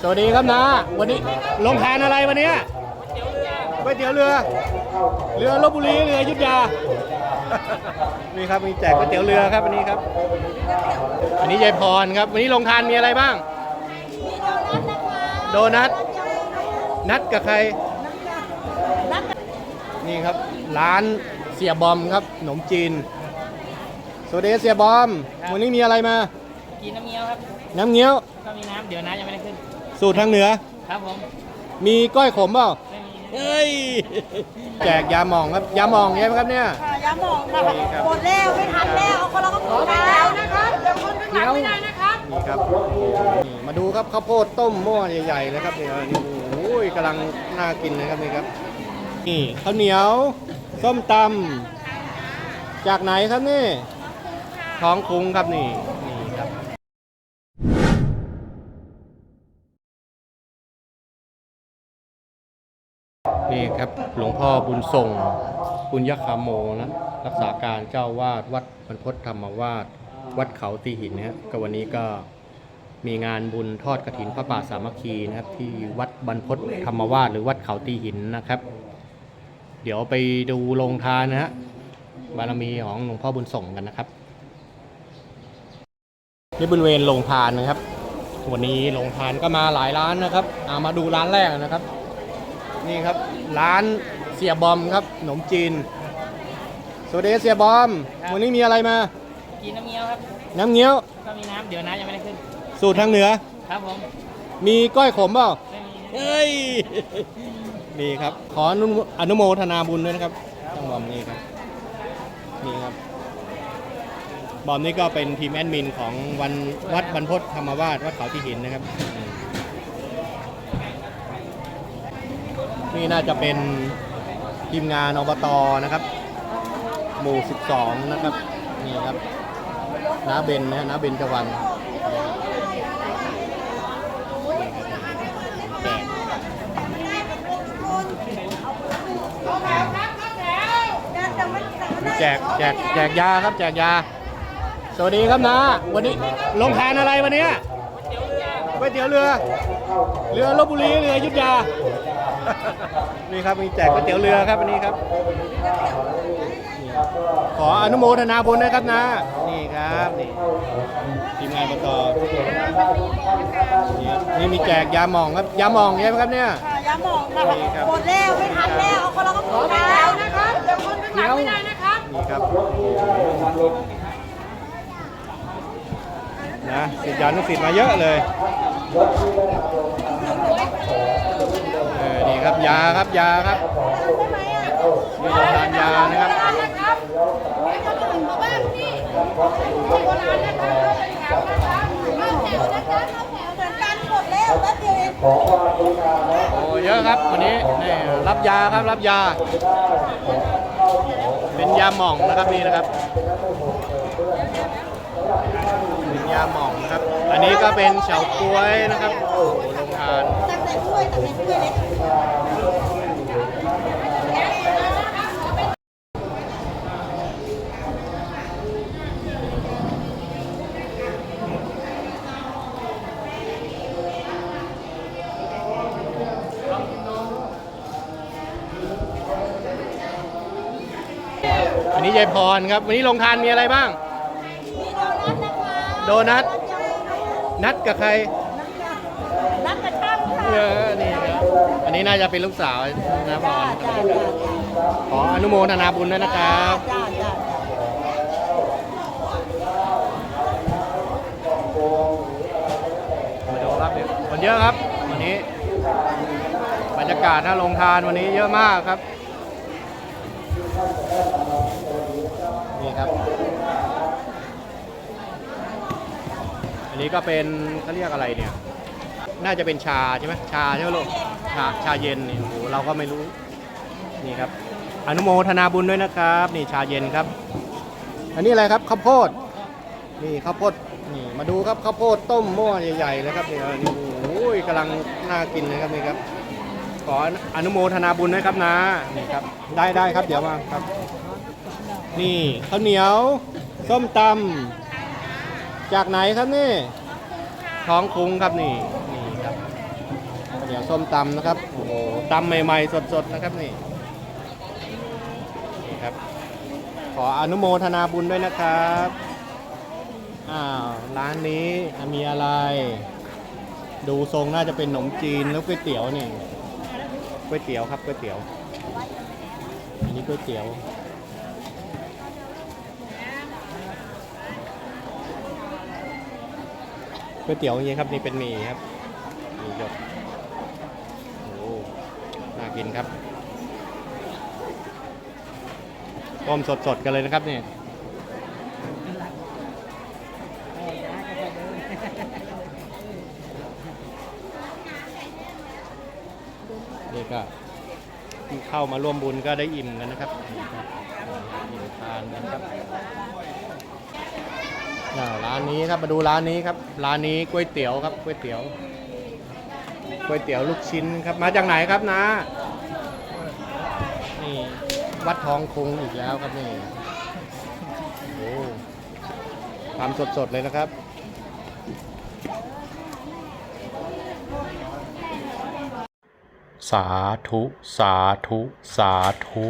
สวัสดีครับนะ วันนี้ลงทานอะไรวันเนี้ยก๋วยเตี๋ยวเรือ เรือลบบุรีเรืออยุทธยา นี่ครับมีแจกก๋วยเตี๋ยวเรือครับวันนี้ครับ อันนี้ยายพรครับ วันนี้ลงทานมีอะไรบ้าง โดนัทนัดกับใคร นี่ครับร้านเสียบอมครับขนมจีน สวัสดีเสียบอม วันนี้มีอะไรมา กินน้ำเงี้ยวครับ น้ำเงี้ยว ก็มีน้ำเดี๋ยวน้ำยังไม่ได้ขึ้น สูตรทางเหนือ ครับผม มีก้อยขมเปล่าไม่มีเฮ้ย แจกยาหมองครับ ยาหมองใช่ไหมครับเนี่ย ค่ะย้ำบอกค่ะนี่ครับหมดแล้วไม่ทันแล้วเอาคนละก็พอแล้วนะครับเดี๋ยวคนข้างหลังไม่ได้นะครับนี่ครับนี่มาดูครับข้าวโพดต้มหม้อใหญ่ๆเลยครับนี่นี่โอ้ยกำลังน่ากินเลยครับนี่ครับ นี่ข้าวเหนียว ส้มตำจากไหนครับนี่ ท้องคุ้งครับนี่ นี่ครับหลวงพ่อบุญส่งปุญญคามโมนะรักษาการเจ้าวาดวัดบรรพตธรรมวาดวัดเขาตีหินนะฮะก็วันนี้ก็มีงานบุญทอดกระถินพระป่าสามัคคีนะครับ ที่วัดบรรพตธรรมวาดหรือวัดเขาตีหินนะครับ เดี๋ยวไปดูโรงทานนะฮะบารมีของหลวงพ่อบุญส่งกันนะครับนี่บริเวณโรงทานนะครับ วันนี้โรงทานก็มาหลายร้านนะครับอามาดูร้านแรกนะครับ นี่ครับร้านเสียบอมครับขนมจีนสวัสดีเสียบอม วันนี้มีอะไรมา กินน้ำเงี้ยวครับ น้ำเงี้ยวก็มีน้ำเดี๋ยวน้ำยังไม่ได้ขึ้น สูตรทางเหนือ ครับผม มีก้อยขมเปล่าไม่มีเฮ้ยนี่ครับ ขออนุอนุโมทนาบุญด้วยนะครับต้องบอมนี่ครับ นี่ครับ บอมนี่ก็เป็นทีมแอดมินของวันวัดบรรพตธรรมวาสวัดเขาที่หินนะครับอืม นี่น่าจะเป็นทีมงานอบตนะครับ หมู่ 12 นะครับ นี่ครับน้าเบนนะน้าเบนจวันแจกแจกแจกยาครับ แจกยา สวัสดีครับนะ วันนี้ลงทานอะไรวันนี้ก๋วยเตี๋ยวเรือ เรือลบบุรี เรือยุทธยา นี่ครับมีแจกก๋วยเตี๋ยวเรือครับวันนี้ครับนี่ขออนุโมทนาบุญนะครับนะ นี่ครับนี่ทีมงานบตนี่นี่มีแจกยาหมองครับยาหมองใช่ไหมครับเนี่ย ค่ะย้ำบอกค่ะนี่ครับ หมดแล้วไม่ทันแล้วเอาคนละก็พอแล้วนะครับเดี๋ยวคนข้างหลังไม่ได้นะครับนี่ครับนะสิทธิ์ยานุสิทธิ์มาเยอะเลยเออนี่ ครับยาครับมีโรงทานยานะครับนะครับให้คนอื่นมาบ้างนี่โบราณนะครับเข้านะครับเข้าแถวเหมือนกันหมดแล้วแป๊บเยองโอ้เยอะครับวันนี้นี่รับยาครับรับยา เป็นยาหม่องนะครับนี่นะครับเป็นยาหม่องนะครับ อันนี้ก็เป็นเฉาก๊วยนะครับโอ้โหโรงทานตักใส่ถ้วยตักใส่ถ้วยเลย อันนี้ยายพรครับ วันนี้โรงทานมีอะไรบ้างมีโดนัทนะคะโดนัท นัดกับใคร นักกระช่างค่ะเออนี่นะครับอันนี้น่าจะเป็นลูกสาวนะพจ้ารจ้าจ้าขออนุโมทนาบุญด้วยนะครับ จ้าจ้าจ้ามาดูครับเนี่ยคนเยอะครับ วันนี้ บรรยากาศหน้าโรงทานวันนี้เยอะมากครับ ครับ อันนี้ก็เป็นเขาเรียกอะไรเนี่ย น่าจะเป็นชาใช่ไหมชาใช่ไหมลูกชาชาเย็นนี่โอ้โหเราก็ไม่รู้ นี่ครับ อนุโมทนาบุญด้วยนะครับ นี่ชาเย็นครับ อันนี้อะไรครับข้าวโพด นี่ข้าวโพด นี่มาดูครับข้าวโพดต้มหม้อใหญ่ๆเลยครับนี่โอ้ยกำลังน่ากินเลยครับนี่ครับ ขออนุโมทนาบุญด้วยครับนะ นี่ครับ ได้ได้ครับ เดี๋ยวมาครับ นี่ข้าวเหนียว ส้มตำจากไหนครับนี่ท้องคุ้งครับนี่นี่ครับส้มตำนะครับโอ้โหตำใหม่ๆสดๆนะครับนี่นี่ครับ ขออนุโมทนาบุญด้วยนะครับอ้าวร้านนี้มีอะไร ดูทรงน่าจะเป็นขนมจีนแล้วก๋วยเตี๋ยวนี่ก๋วยเตี๋ยวครับก๋วยเตี๋ยว อันนี้ก๋วยเตี๋ยว ก๋วยเตี๋ยวอย่างนี้ครับนี่เป็นหมี่ครับหมี่หยดโอ้น่ากินครับต้มสดๆกันเลยนะครับนี่นี่ก็ที่เข้ามาร่วมบุญก็ได้อิ่มกันนะครับอิ่มทานกันครับ อ่าร้านนี้ครับมาดูร้านนี้ครับร้านนี้ก๋วยเตี๋ยวครับก๋วยเตี๋ยวก๋วยเตี๋ยวลูกชิ้นครับมาจากไหนครับนะนี่วัดทองคุงอีกแล้วครับนี่โอ้ทำสดๆเลยนะครับสาธุ สาธุ สาธุ